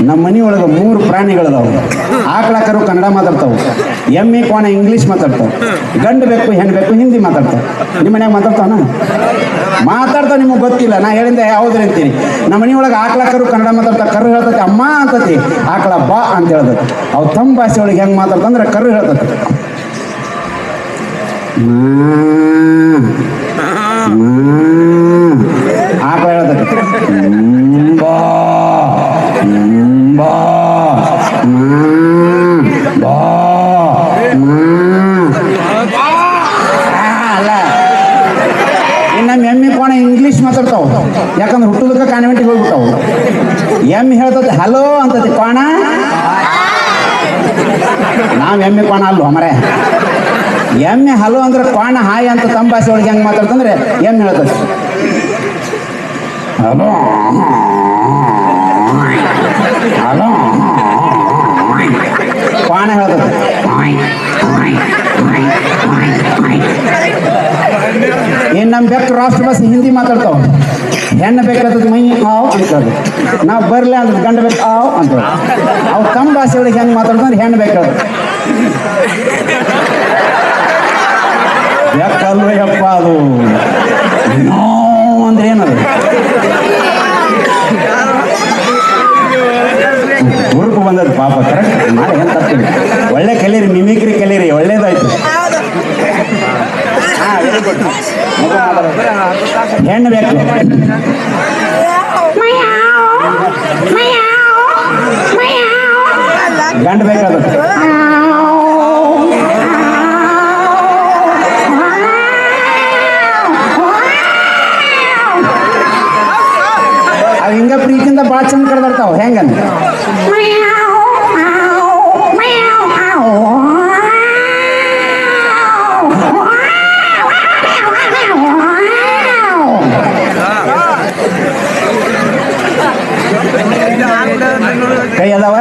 ನಮ್ಮ ಮನಿ ಒಳಗೆ ಮೂರು ಪ್ರಾಣಿಗಳದಾವು. ಆಕಳ ಕರು ಕನ್ನಡ ಮಾತಾಡ್ತಾವು. ಎಮ್ಮೆ ಕೋಣ ಇಂಗ್ಲೀಷ್ ಮಾತಾಡ್ತಾವ. ಗಂಡು ಬೇಕು, ಹೆಣ್ಣು ಬೇಕು, ಹಿಂದಿ ಮಾತಾಡ್ತಾವ. ನಿಮ್ಮ ಮನ್ಯಾಗ ಮಾತಾಡ್ತಾವನ? ಮಾತಾಡ್ತಾವ ನಿಮಗೆ ಗೊತ್ತಿಲ್ಲ. ನಾ ಹೇಳಿಂದ ಯಾವ್ದ್ರಿ ಅಂತೀನಿ. ನಮ್ಮ ಮನಿ ಆಕಳಕರು ಆಕಳ ಕರು ಕನ್ನಡ ಮಾತಾಡ್ತಾವ. ಕರು ಹೇಳ್ತತಿ, ಅಮ್ಮ ಅಂತತಿ. ಆಕಳ ಬಾ ಅಂತ ಹೇಳ್ತತಿ. ಅವು ತಮ್ಮ ಭಾಷೆ ಒಳಗೆ ಹೆಂಗೆ ಮಾತಾಡ್ತಂದ್ರೆ ಕರು ಹೇಳ್ತತಿ ಆಕಳ ಹೇಳ್ತತಿ ಹ್ಮ್, ಬಾ ಹ್ಮ್, ಬಾ ಹ್ಮ್, ಬಾ ಹ್ಮ್. ಆ, ಅಲ್ಲ. ಇನ್ನು ನಮ್ಮ ಎಮ್ಮೆ ಕೋಣ ಇಂಗ್ಲೀಷ್ ಮಾತಾಡ್ತಾವ. ಯಾಕಂದ್ರೆ ಹುಟ್ಟುದಕ್ಕೆ ಕಾನ್ವೆಂಟಿಗೆ ಹೋಗ್ಬಿಟ್ಟಾವು. ಎಮ್ಮೆ ಹೇಳ್ತದೆ, ಹಲೋ ಅಂತತಿ ಕೋಣ. ನಾವು ಎಮ್ಮೆ ಕೋಣ ಅಲ್ವ ಮರೆ. ಎಮ್ಮೆ ಹಲೋ ಅಂದ್ರೆ ಕೋಣ ಹಾಯ್ ಅಂತ ಭಾಷೆ ಒಳಗೆ ಹೆಂಗೆ ಮಾತಾಡ್ತಂದ್ರೆ ಎಮ್ಮೆ ಹೇಳ್ತದೆ. ಹಲೋ. ಹಲೋ. ಕೋಣ ಹೇಳ್ತದೆ. ನಮ್ಮ ಬೆಕ್ಕು ರಾಷ್ಟ್ರ ಭಾಷೆ ಹಿಂದಿ ಮಾತಾಡ್ತಾವ. ಹೆಣ್ಣು ಬೇಕಾದ ಮೈ ಆವ್ ಅಂತೇಳಿ ನಾವು ಬರಲಿ ಅಂದ್ರೆ ಗಂಡ ಬೇಕು ಆವ್ ಅಂತ ಅವು ತಮ್ಮ ಭಾಷೆ ಒಳಗೆ ಹೆಂಗೆ ಮಾತಾಡ್ತಾರೆ ಹೆಣ್ಣು ಬೇಕಾದ್ರು ಬೆಕ್ಕಲ್ವ ಯಪ್ಪ ಅದು. ಅಂದ್ರೆ ಏನದು? ಹುರುಕು ಬಂದದ್ದು ಪಾಪ ಕರೆಕ್ಟ್ ನಾನು ಏನು ತಪ್ಪಿಲ್ಲ ಹೆಣ್ಣು ಬೇಕು? ಗಂಡು ಬೇಕಾದ ಅವು ಹಿಂಗ ಪ್ರೀತಿಯಿಂದ ಭಾಳ ಚಂದ ಕಡ್ದಾಡ್ತಾವ ಹೆಂಗಂತ ಕೈ ಅದಾವ